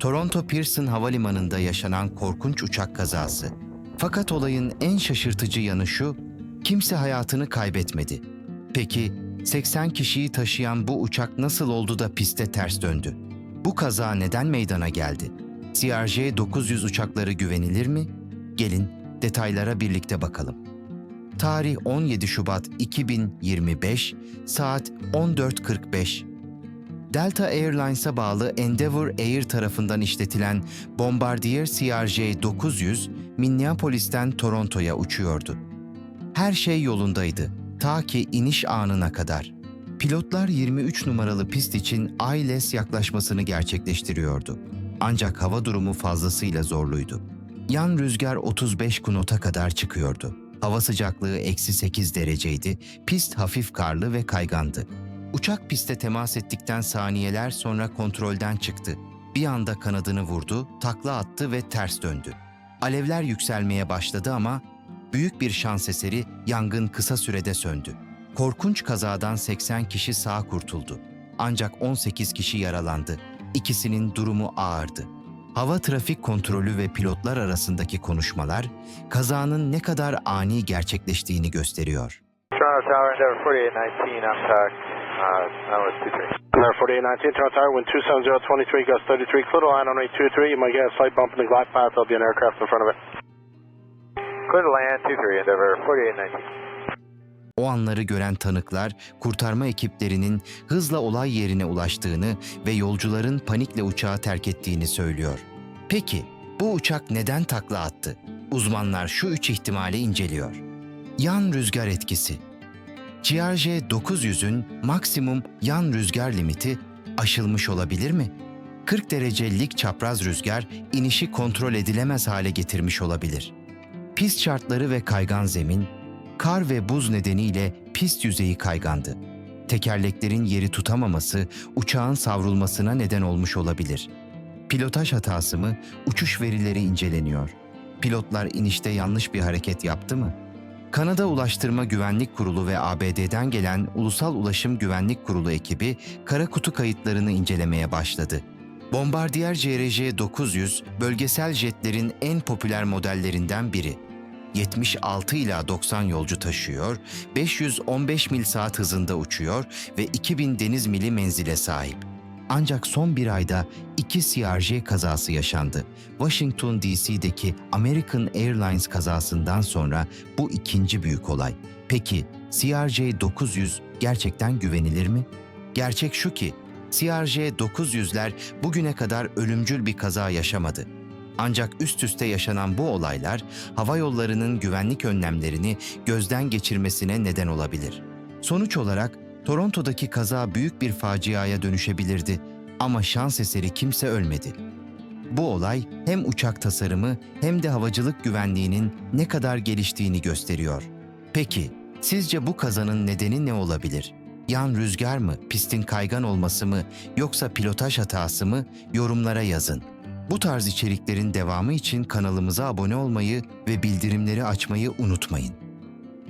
Toronto Pearson Havalimanı'nda yaşanan korkunç uçak kazası. Fakat olayın en şaşırtıcı yanı şu, kimse hayatını kaybetmedi. Peki 80 kişiyi taşıyan bu uçak nasıl oldu da piste ters döndü? Bu kaza neden meydana geldi? CRJ-900 uçakları güvenilir mi? Gelin detaylara birlikte bakalım. Tarih 17 Şubat 2025, saat 14.45. Delta Airlines'a bağlı Endeavour Air tarafından işletilen Bombardier CRJ-900, Minneapolis'ten Toronto'ya uçuyordu. Her şey yolundaydı, ta ki iniş anına kadar. Pilotlar 23 numaralı pist için ILS yaklaşmasını gerçekleştiriyordu. Ancak hava durumu fazlasıyla zorluydu. Yan rüzgar 35 knota kadar çıkıyordu. Hava sıcaklığı eksi 8 dereceydi, pist hafif karlı ve kaygandı. Uçak piste temas ettikten saniyeler sonra kontrolden çıktı. Bir anda kanadını vurdu, takla attı ve ters döndü. Alevler yükselmeye başladı ama büyük bir şans eseri yangın kısa sürede söndü. Korkunç kazadan 80 kişi sağ kurtuldu. Ancak 18 kişi yaralandı. İkisinin durumu ağırdı. Hava trafik kontrolü ve pilotlar arasındaki konuşmalar kazanın ne kadar ani gerçekleştiğini gösteriyor. Tower, Endeavor 4819, I'm sorry. Uh, that was 23. Number 4819, Toronto Tower, wind 27023, gust 33, clear to line on rate 23. You might get a slight bump in the glide path. There'll be an aircraft in front of it. Clear to land 23, Endeavor 4819. O anları gören tanıklar, kurtarma ekiplerinin hızla olay yerine ulaştığını ve yolcuların panikle uçağı terk ettiğini söylüyor. Peki, bu uçak neden takla attı? Uzmanlar şu üç ihtimali inceliyor. Yan rüzgar etkisi. GRJ-900'ün maksimum yan rüzgar limiti aşılmış olabilir mi? 40 derecelik çapraz rüzgar inişi kontrol edilemez hale getirmiş olabilir. Pist şartları ve kaygan zemin, kar ve buz nedeniyle pist yüzeyi kaygandı. Tekerleklerin yeri tutamaması uçağın savrulmasına neden olmuş olabilir. Pilotaj hatası mı? Uçuş verileri inceleniyor. Pilotlar inişte yanlış bir hareket yaptı mı? Kanada Ulaştırma Güvenlik Kurulu ve ABD'den gelen Ulusal Ulaşım Güvenlik Kurulu ekibi kara kutu kayıtlarını incelemeye başladı. Bombardier CRJ-900 bölgesel jetlerin en popüler modellerinden biri. 76 ila 90 yolcu taşıyor, 515 mil saat hızında uçuyor ve 2000 deniz mili menzile sahip. Ancak son bir ayda iki CRJ kazası yaşandı. Washington DC'deki American Airlines kazasından sonra bu ikinci büyük olay. Peki CRJ-900 gerçekten güvenilir mi? Gerçek şu ki CRJ-900'ler bugüne kadar ölümcül bir kaza yaşamadı. Ancak üst üste yaşanan bu olaylar hava yollarının güvenlik önlemlerini gözden geçirmesine neden olabilir. Sonuç olarak Toronto'daki kaza büyük bir faciaya dönüşebilirdi ama şans eseri kimse ölmedi. Bu olay hem uçak tasarımı hem de havacılık güvenliğinin ne kadar geliştiğini gösteriyor. Peki, sizce bu kazanın nedeni ne olabilir? Yan rüzgar mı, pistin kaygan olması mı yoksa pilotaj hatası mı? Yorumlara yazın. Bu tarz içeriklerin devamı için kanalımıza abone olmayı ve bildirimleri açmayı unutmayın.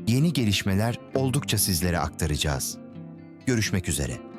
Yeni gelişmeler oldukça sizlere aktaracağız. Görüşmek üzere.